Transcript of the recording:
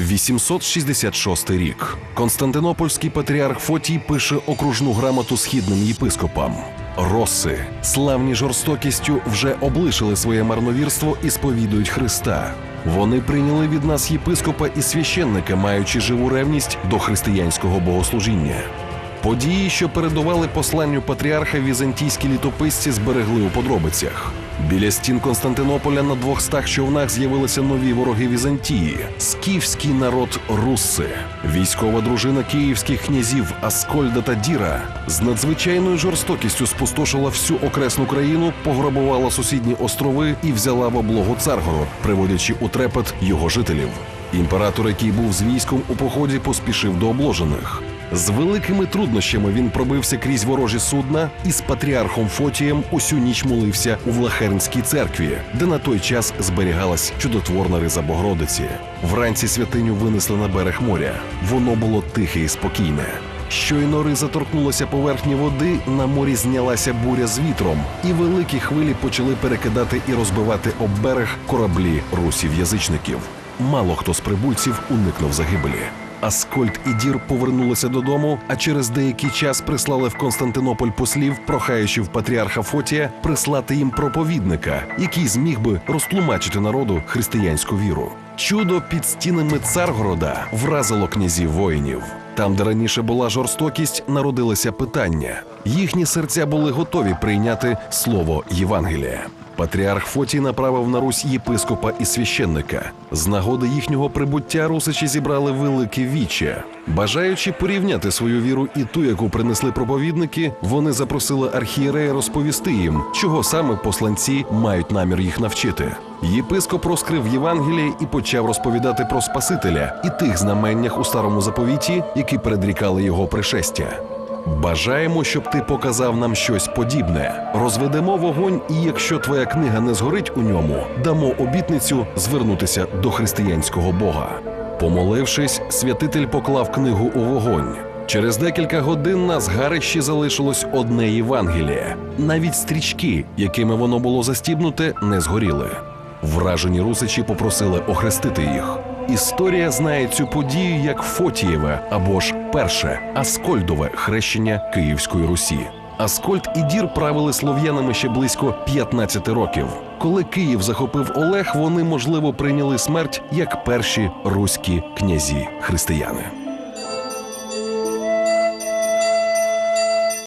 866 рік. Константинопольський патріарх Фотій пише окружну грамоту східним єпископам. Роси, славні жорстокістю, вже облишили своє марновірство і сповідують Христа. Вони прийняли від нас єпископа і священника, маючи живу ревність до християнського богослужіння. Події, що передували посланню патріарха, візантійські літописці зберегли у подробицях. Біля стін Константинополя на двох стах човнах з'явилися нові вороги Візантії скіфський народ Русси, військова дружина київських князів Аскольда та Діра з надзвичайною жорстокістю спустошила всю окресну країну, пограбувала сусідні острови і взяла в облогу Царгород, приводячи у трепет його жителів. Імператор, який був з військом у поході, поспішив до обложених. З великими труднощами він пробився крізь ворожі судна і з патріархом Фотієм усю ніч молився у Влахернській церкві, де на той час зберігалась чудотворна риза Богородиці. Вранці святиню винесли на берег моря. Воно було тихе і спокійне. Щойно риза торкнулася поверхні води, на морі знялася буря з вітром, і великі хвилі почали перекидати і розбивати об берег кораблі русів-язичників. Мало хто з прибульців уникнув загибелі. Аскольд і Дір повернулися додому, а через деякий час прислали в Константинополь послів, прохаючи в патріарха Фотія прислати їм проповідника, який зміг би розтлумачити народу християнську віру. Чудо під стінами Царгорода вразило князів воїнів. Там, де раніше була жорстокість, народилося питання. Їхні серця були готові прийняти слово Євангелія. Патріарх Фотій направив на Русь єпископа і священника. З нагоди їхнього прибуття русичі зібрали велике віче. Бажаючи порівняти свою віру і ту, яку принесли проповідники, вони запросили архієрея розповісти їм, чого саме посланці мають намір їх навчити. Єпископ розкрив Євангеліє і почав розповідати про Спасителя і тих знаменнях у старому заповіті, які передрікали його пришестя. Бажаємо, щоб ти показав нам щось подібне. Розведемо вогонь, і якщо твоя книга не згорить у ньому, дамо обітницю звернутися до християнського Бога. Помолившись, святитель поклав книгу у вогонь. Через декілька годин на згарищі залишилось одне Євангеліє. Навіть стрічки, якими воно було застібнуте, не згоріли. Вражені русичі попросили охрестити їх. Історія знає цю подію як Фотієве або ж перше Аскольдове хрещення Київської Русі. Аскольд і Дір правили слов'янами ще близько 15 років. Коли Київ захопив Олег, вони можливо прийняли смерть як перші руські князі християни.